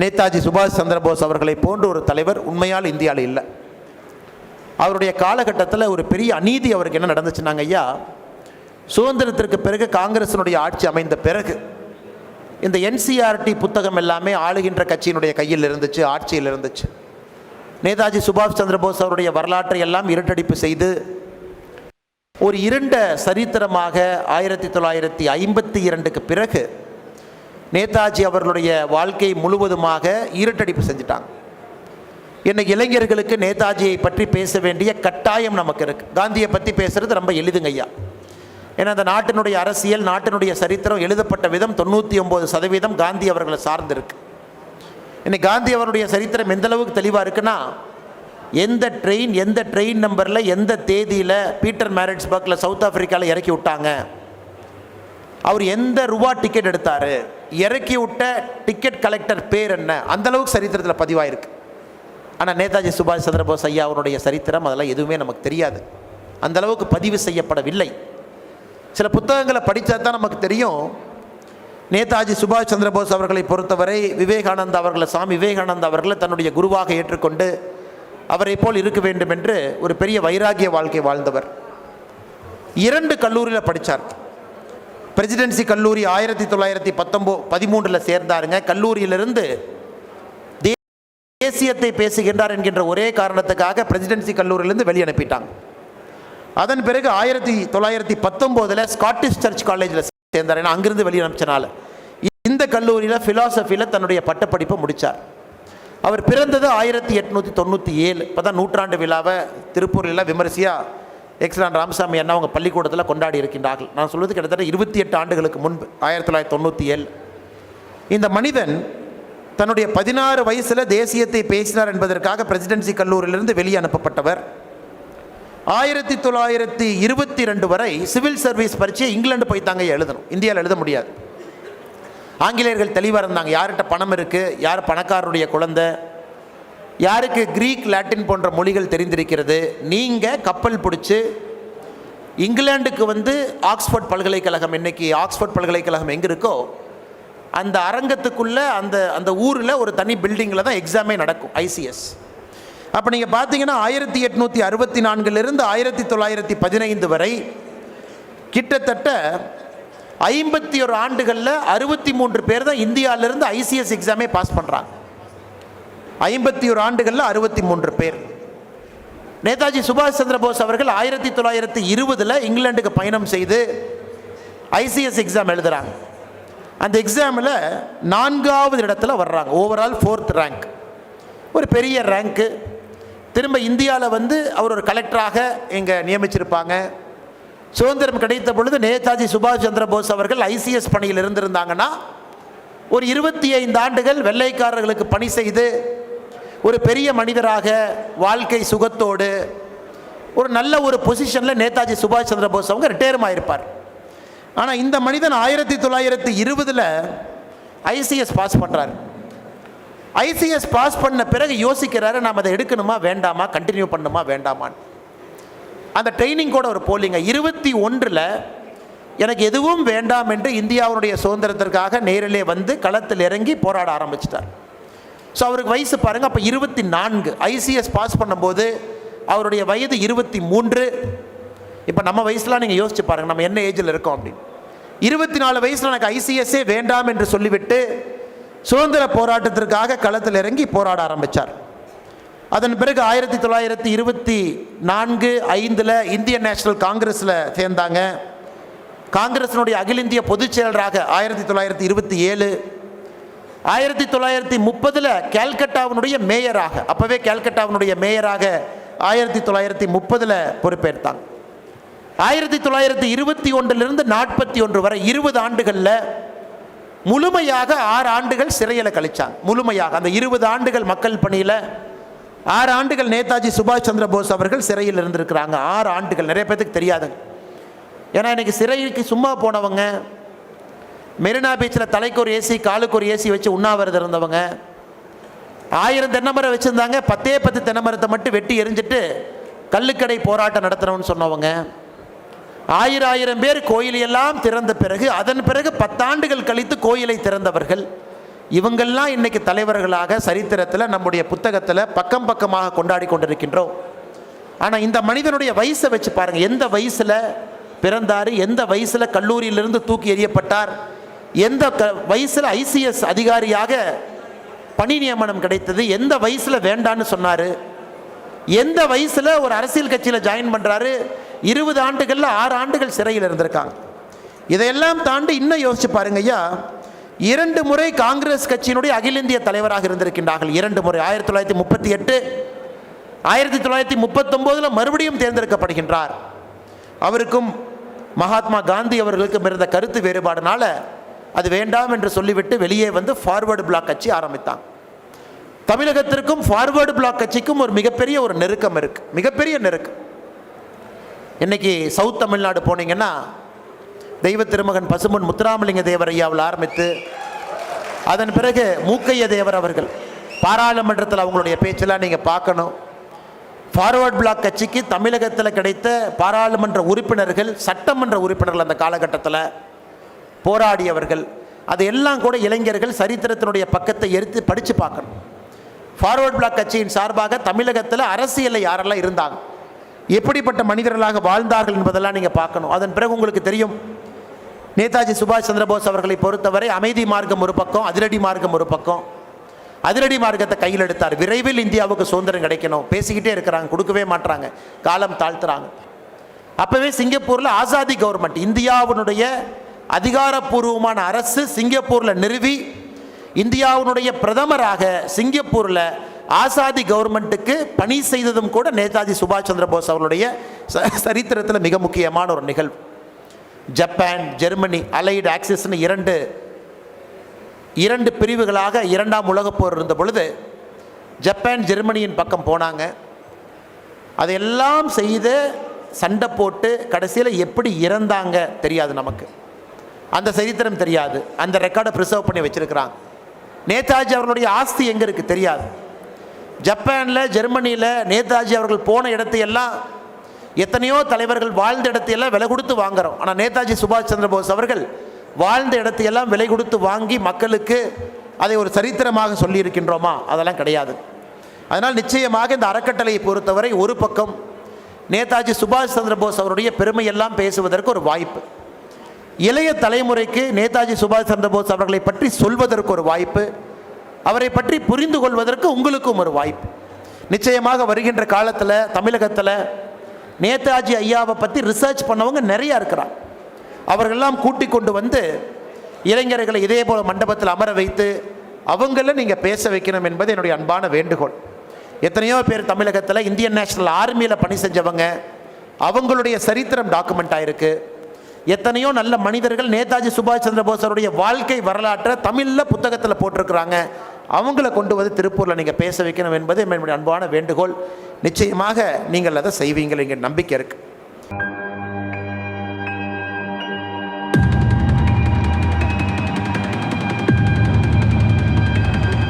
நேதாஜி சுபாஷ் சந்திரபோஸ் அவர்களை போன்ற ஒரு தலைவர் உண்மையால் இந்தியாவில் இல்லை. அவருடைய காலகட்டத்தில் ஒரு பெரிய அநீதி அவருக்கு என்ன நடந்துச்சுன்னாங்க ஐயா? சுதந்திரத்திற்கு பிறகு காங்கிரஸினுடைய ஆட்சி அமைந்த பிறகு இந்த என்சிஆர்டி புத்தகம் எல்லாமே ஆளுகின்ற கட்சியினுடைய கையில் இருந்துச்சு ஆட்சியில் இருந்துச்சு. நேதாஜி சுபாஷ் சந்திரபோஸ் அவருடைய வரலாற்றை எல்லாம் இருட்டடிப்பு செய்து ஒரு இருண்ட சரித்திரமாக ஆயிரத்தி தொள்ளாயிரத்தி ஐம்பத்தி இரண்டுக்கு பிறகு நேதாஜி அவர்களுடைய வாழ்க்கை முழுவதுமாக இருட்டடிப்பு செஞ்சுட்டாங்க. இன்னைக்கு இளைஞர்களுக்கு நேதாஜியை பற்றி பேச வேண்டிய கட்டாயம் நமக்கு இருக்குது காந்தியை பற்றி பேசுகிறது ரொம்ப எளிதுங்க ஐயா. ஏன்னா அந்த நாட்டினுடைய அரசியல் நாட்டினுடைய சரித்திரம் எழுதப்பட்ட விதம் தொண்ணூற்றி ஒம்பது சதவீதம் காந்தி அவர்களை சார்ந்திருக்கு. இன்னைக்கு காந்தி அவருடைய சரித்திரம் எந்த அளவுக்கு தெளிவாக இருக்குன்னா எந்த ட்ரெயின் எந்த ட்ரெயின் நம்பரில் எந்த தேதியில் பீட்டர் மேரிட்ஸ்பர்க்கில் சவுத் ஆஃப்ரிக்காவில் இறக்கி விட்டாங்க. அவர் எந்த ரூபா டிக்கெட் எடுத்தார்? இறக்கி விட்ட டிக்கெட் கலெக்டர் பேர் என்ன? அந்தளவுக்கு சரித்திரத்தில் பதிவாயிருக்கு. ஆனால் நேதாஜி சுபாஷ் சந்திரபோஸ் ஐயா அவருடைய சரித்திரம் அதெல்லாம் எதுவுமே நமக்கு தெரியாது. அந்த அளவுக்கு பதிவு செய்யப்படவில்லை. சில புத்தகங்களை படித்தா தான் நமக்கு தெரியும். நேதாஜி சுபாஷ் சந்திரபோஸ் அவர்களை பொறுத்தவரை விவேகானந்தா அவர்களை சாமி விவேகானந்தா அவர்களை தன்னுடைய குருவாக ஏற்றுக்கொண்டு அவரை போல் இருக்க வேண்டும் என்று ஒரு பெரிய வைராகிய வாழ்க்கை வாழ்ந்தவர். இரண்டு கல்லூரியில் படித்தார் பிரசிடென்சி கல்லூரி ஆயிரத்தி தொள்ளாயிரத்தி பத்தொம்போ பதிமூன்றில் சேர்ந்தாருங்க. கல்லூரியிலிருந்து தேசியத்தை பேசுகின்றார் என்கின்ற ஒரே காரணத்துக்காக பிரசிடென்சி கல்லூரியிலிருந்து வெளியே அனுப்பிட்டாங்க. அதன் பிறகு ஆயிரத்தி தொள்ளாயிரத்தி பத்தொம்போதில் ஸ்காட்டிஷ் சர்ச் காலேஜில் சேர்ந்தார். ஏன்னா அங்கிருந்து வெளியே அனுப்பிச்சனால. இந்த கல்லூரியில் ஃபிலாசபியில் தன்னுடைய பட்டப்படிப்பை முடித்தார் அவர் பிறந்தது ஆயிரத்தி எட்நூற்றி தொண்ணூற்றி ஏழு. இப்போ தான் நூற்றாண்டு விழாவை திருப்பூரில் விமரிசையாக எக்ஸலான் ராமசாமி அண்ணா அவங்க பள்ளிக்கூடத்தில் கொண்டாடி இருக்கின்றார்கள். நான் சொல்வது கிட்டத்தட்ட இருபத்தி எட்டு ஆண்டுகளுக்கு முன்பு ஆயிரத்தி தொள்ளாயிரத்தி தொண்ணூற்றி ஏழு. இந்த மனிதன் தன்னுடைய பதினாறு வயசில் தேசியத்தை பேசினார் என்பதற்காக பிரசிடென்சி கல்லூரியிலிருந்து வெளியே அனுப்பப்பட்டவர். ஆயிரத்தி தொள்ளாயிரத்தி இருபத்தி ரெண்டு வரை சிவில் சர்வீஸ் பரீட்சை இங்கிலாந்து போய் தாங்க எழுதணும். இந்தியாவில் எழுத முடியாது. ஆங்கிலேயர்கள் தெளிவாக இருந்தாங்க. யார்கிட்ட பணம் இருக்குது யார் பணக்காரருடைய குழந்தை? யாருக்கு கிரீக் லாட்டின் போன்ற மொழிகள் தெரிந்திருக்கிறது? நீங்கள் கப்பல் பிடிச்சி இங்கிலாண்டுக்கு வந்து ஆக்ஸ்ஃபோர்ட் பல்கலைக்கழகம் இன்னைக்கு ஆக்ஸ்ஃபோர்ட் பல்கலைக்கழகம் எங்கே இருக்கோ அந்த அரங்கத்துக்குள்ளே அந்த அந்த ஊரில் ஒரு தனி பில்டிங்கில் தான் எக்ஸாமே நடக்கும் ஐசிஎஸ் அப்போ நீங்கள் பார்த்தீங்கன்னா ஆயிரத்தி எட்நூற்றி அறுபத்தி நான்கிலிருந்து ஆயிரத்தி தொள்ளாயிரத்தி பதினைந்து வரை கிட்டத்தட்ட ஐம்பத்தி ஒரு ஆண்டுகளில் அறுபத்தி மூன்று பேர் தான் இந்தியாவிலேருந்து ஐசிஎஸ் எக்ஸாமே பாஸ் பண்ணுறாங்க ஐம்பத்தி ஒரு ஆண்டுகளில் அறுபத்தி மூன்று பேர். நேதாஜி சுபாஷ் சந்திர போஸ் அவர்கள் ஆயிரத்தி தொள்ளாயிரத்தி இருபதில் இங்கிலாண்டுக்கு பயணம் செய்து ஐசிஎஸ் எக்ஸாம் எழுதுகிறாங்க அந்த எக்ஸாமில் நான்காவது இடத்துல வர்றாங்க. ஓவரால் ஃபோர்த் ரேங்க் ஒரு பெரிய ரேங்க்கு திரும்ப இந்தியாவில் வந்து அவர் ஒரு கலெக்டராக இங்கே நியமிச்சிருப்பாங்க. சுதந்திரம் கிடைத்த பொழுது நேதாஜி சுபாஷ் சந்திர போஸ் அவர்கள் ஐசிஎஸ் பணியில் இருந்திருந்தாங்கன்னா ஒரு இருபத்தி ஐந்து ஆண்டுகள் வெள்ளைக்காரர்களுக்கு பணி செய்து ஒரு பெரிய மனிதராக வாழ்க்கை சுகத்தோடு ஒரு நல்ல ஒரு பொசிஷனில் நேதாஜி சுபாஷ் சந்திர போஸ் அவங்க ரிட்டையரும் ஆயிருப்பார். ஆனால் இந்த மனிதன் ஆயிரத்தி தொள்ளாயிரத்தி இருபதில் ஐசிஎஸ் பாஸ் பண்ணுறாரு ஐசிஎஸ் பாஸ் பண்ண பிறகு யோசிக்கிறாரு நாம் அதை எடுக்கணுமா வேண்டாமா கண்டினியூ பண்ணுமா வேண்டாமான்னு. அந்த ட்ரைனிங் கூட ஒரு போலிங்க இருபத்தி ஒன்றில் எனக்கு எதுவும் வேண்டாம் என்று இந்தியாவுடைய சுதந்திரத்திற்காக நேரிலே வந்து களத்தில் இறங்கி போராட ஆரம்பிச்சிட்டார். ஸோ அவருக்கு வயசு பாருங்கள் அப்போ இருபத்தி நான்கு ஐசிஎஸ் பாஸ் பண்ணும்போது அவருடைய வயது இருபத்தி மூன்று இப்போ நம்ம வயசுலாம் நீங்கள் யோசிச்சு பாருங்கள் நம்ம என்ன ஏஜில் இருக்கோம் அப்படின்னு. இருபத்தி நாலு வயசில் எனக்கு ஐசிஎஸ்ஸே வேண்டாம் என்று சொல்லிவிட்டு சுதந்திர போராட்டத்திற்காக களத்தில் இறங்கி போராட ஆரம்பித்தார் அதன் பிறகு ஆயிரத்தி தொள்ளாயிரத்தி இருபத்தி நான்கு ஐந்தில் இந்தியன் நேஷனல் காங்கிரஸில் சேர்ந்தாங்க. காங்கிரஸினுடைய அகில இந்திய பொதுச் செயலராக ஆயிரத்தி தொள்ளாயிரத்தி இருபத்தி ஏழு. ஆயிரத்தி தொள்ளாயிரத்தி முப்பதில் கேல்கட்டாவினுடைய மேயராக அப்போவே கேல்கட்டாவினுடைய மேயராக ஆயிரத்தி தொள்ளாயிரத்தி முப்பதில் பொறுப்பேற்றாங்க. ஆயிரத்தி தொள்ளாயிரத்தி இருபத்தி ஒன்றிலிருந்து நாற்பத்தி ஒன்று வரை இருபது ஆண்டுகளில் முழுமையாக ஆறு ஆண்டுகள் சிறையில் கழித்தாங்க முழுமையாக அந்த இருபது ஆண்டுகள் மக்கள் பணியில் ஆறு ஆண்டுகள் நேதாஜி சுபாஷ் சந்திர போஸ் அவர்கள் சிறையில் இருந்திருக்கிறாங்க. ஆறு ஆண்டுகள் நிறைய பேர்த்துக்கு தெரியாதுங்க. ஏன்னா இன்னைக்கு சிறைக்கு சும்மா போனவங்க மெரினா பீச்சில் தலைக்கு ஒரு ஏசி காலுக்கு ஒரு ஏசி வச்சு உண்ணாவிரதம் இருந்தவங்க. ஆயிரம் தென்னமரம் வச்சுருந்தாங்க. பத்தே பத்து தென்னைமரத்தை மட்டும் வெட்டி எரிஞ்சிட்டு கல்லுக்கடை போராட்டம் நடத்துகிறோம்னு சொன்னவங்க. ஆயிரம் ஆயிரம் பேர் கோயிலையெல்லாம் திறந்த பிறகு அதன் பிறகு பத்தாண்டுகள் கழித்து கோயிலை திறந்தவர்கள். இவங்கெல்லாம் இன்னைக்கு தலைவர்களாக சரித்திரத்தில் நம்முடைய புத்தகத்தில் பக்கம் பக்கமாக கொண்டாடி கொண்டிருக்கின்றோம். ஆனால் இந்த மனிதனுடைய வயசை வச்சு பாருங்கள் எந்த வயசில் பிறந்தார்? எந்த வயசில் கல்லூரியிலிருந்து தூக்கி எறியப்பட்டார்? எந்த க வயசில் ஐசிஎஸ் அதிகாரியாக பணி நியமனம் கிடைத்தது எந்த வயசில் வேண்டான்னு சொன்னார்? எந்த வயசில் ஒரு அரசியல் கட்சியில் ஜாயின் பண்ணுறாரு இருபது ஆண்டுகளில் ஆறு ஆண்டுகள் சிறையில் இருந்திருக்காங்க. இதையெல்லாம் தாண்டி இன்னும் யோசிச்சு பாருங்க ஐயா இரண்டு முறை காங்கிரஸ் கட்சியினுடைய அகில இந்திய தலைவராக இருந்திருக்கின்றார்கள். இரண்டு முறை ஆயிரத்தி தொள்ளாயிரத்தி முப்பத்தி எட்டு ஆயிரத்தி தொள்ளாயிரத்தி முப்பத்தொம்போதில் மறுபடியும் தேர்ந்தெடுக்கப்படுகின்றார். அவருக்கும் மகாத்மா காந்தி அவர்களுக்கும் இருந்த கருத்து வேறுபாடுனால அது வேண்டாம் என்று சொல்லிவிட்டு வெளியே வந்து ஃபார்வேர்டு பிளாக் கட்சி ஆரம்பித்தாங்க தமிழகத்திற்கும் ஃபார்வர்டு பிளாக் கட்சிக்கும் ஒரு மிகப்பெரிய ஒரு நெருக்கம் இருக்கு. மிகப்பெரிய நெருக்கம். இன்னைக்கு சவுத் தமிழ்நாடு போனீங்கன்னா தெய்வ திருமகன் பசுமன் முத்துராமலிங்க தேவர் ஐயாவில் ஆரம்பித்து அதன் பிறகு மூக்கைய தேவர் அவர்கள் பாராளுமன்றத்தில் அவங்களுடைய பேச்செல்லாம் நீங்கள் பார்க்கணும். ஃபார்வர்ட் பிளாக் கட்சிக்கு தமிழகத்தில் கிடைத்த பாராளுமன்ற உறுப்பினர்கள் சட்டமன்ற உறுப்பினர்கள் அந்த காலகட்டத்தில் போராடியவர்கள் அது எல்லாம் கூட இளைஞர்கள் சரித்திரத்தினுடைய பக்கத்தை எடுத்து படித்து பார்க்கணும். ஃபார்வர்ட் பிளாக் கட்சியின் சார்பாக தமிழகத்தில் அரசியலில் யாரெல்லாம் இருந்தாங்க? எப்படிப்பட்ட மனிதர்களாக வாழ்ந்தார்கள் என்பதெல்லாம் நீங்கள் பார்க்கணும். அதன் பிறகு உங்களுக்கு தெரியும். நேதாஜி சுபாஷ் சந்திரபோஸ் அவர்களை பொறுத்தவரை அமைதி மார்க்கம் ஒரு பக்கம் அதிரடி மார்க்கம் ஒரு பக்கம். அதிரடி மார்க்கத்தை கையில் எடுத்தார். விரைவில் இந்தியாவுக்கு சுதந்திரம் கிடைக்கணும். பேசிக்கிட்டே இருக்கிறாங்க கொடுக்கவே மாட்றாங்க. காலம் தாழ்த்துறாங்க. அப்போவே சிங்கப்பூரில் ஆசாதி கவர்மெண்ட் இந்தியாவினுடைய அதிகாரப்பூர்வமான அரசு சிங்கப்பூரில் நிறுவி இந்தியாவினுடைய பிரதமராக சிங்கப்பூரில் ஆசாதி கவர்மெண்ட்டுக்கு பணி செய்ததும் கூட நேதாஜி சுபாஷ் சந்திர போஸ் அவருடைய ச- சரித்திரத்தில் மிக முக்கியமான ஒரு நிகழ்வு. ஜப்பான் ஜெர்மனி அலைடு ஆக்சிஸ்னு இரண்டு இரண்டு பிரிவுகளாக இரண்டாம் உலகப் போர் இருந்த பொழுது ஜப்பான் ஜெர்மனியின் பக்கம் போனாங்க. அதையெல்லாம் செய்து சண்டை போட்டு கடைசியில் எப்படி இறந்தாங்க தெரியாது நமக்கு. அந்த சரித்திரம் தெரியாது. அந்த ரெக்கார்டை ப்ரிசர்வ் பண்ணி வச்சுருக்கிறாங்க. நேதாஜி அவர்களுடைய ஆஸ்தி எங்கே இருக்குது தெரியாது. ஜப்பானில் ஜெர்மனியில் நேதாஜி அவர்கள் போன இடத்தையெல்லாம் எத்தனையோ தலைவர்கள் வாழ்ந்த இடத்தையெல்லாம் விலை கொடுத்து வாங்குகிறோம் ஆனால் நேதாஜி சுபாஷ் சந்திர போஸ் அவர்கள் வாழ்ந்த இடத்தையெல்லாம் விலை கொடுத்து வாங்கி மக்களுக்கு அதை ஒரு சரித்திரமாக சொல்லியிருக்கின்றோமா? அதெல்லாம் கிடையாது. அதனால் நிச்சயமாக இந்த அறக்கட்டளையை பொறுத்தவரை ஒரு பக்கம் நேதாஜி சுபாஷ் சந்திர போஸ் அவருடைய பெருமையெல்லாம் பேசுவதற்கு ஒரு வாய்ப்பு. இளைய தலைமுறைக்கு நேதாஜி சுபாஷ் சந்திரபோஸ் அவர்களை பற்றி சொல்வதற்கு ஒரு வாய்ப்பு அவரை பற்றி புரிந்து கொள்வதற்கு உங்களுக்கும் ஒரு வாய்ப்பு. நிச்சயமாக வருகின்ற காலத்தில் தமிழகத்தில் நேதாஜி ஐயாவை பற்றி ரிசர்ச் பண்ணவங்க நிறையா இருக்கிறாங்க. அவர்களெல்லாம் கூட்டி கொண்டு வந்து இளைஞர்களை இதே போல் மண்டபத்தில் அமர வைத்து அவங்கள நீங்கள் பேச வைக்கணும் என்பது என்னுடைய அன்பான வேண்டுகோள். எத்தனையோ பேர் தமிழகத்தில் இந்தியன் நேஷனல் ஆர்மியில் பணி செஞ்சவங்க அவங்களுடைய சரித்திரம் டாக்குமெண்ட் ஆகிருக்கு எத்தனையோ நல்ல மனிதர்கள் நேதாஜி சுபாஷ் சந்திர போஸருடைய வாழ்க்கை வரலாற்றை தமிழில் புத்தகத்தில் போட்டிருக்கிறாங்க. அவங்கள கொண்டு வந்து திருப்பூரில் நீங்கள் பேச வைக்கணும் என்பது என்னுடைய அன்பான வேண்டுகோள். நிச்சயமாக நீங்கள் அதை செய்வீங்கள் என்கிற நம்பிக்கை இருக்குது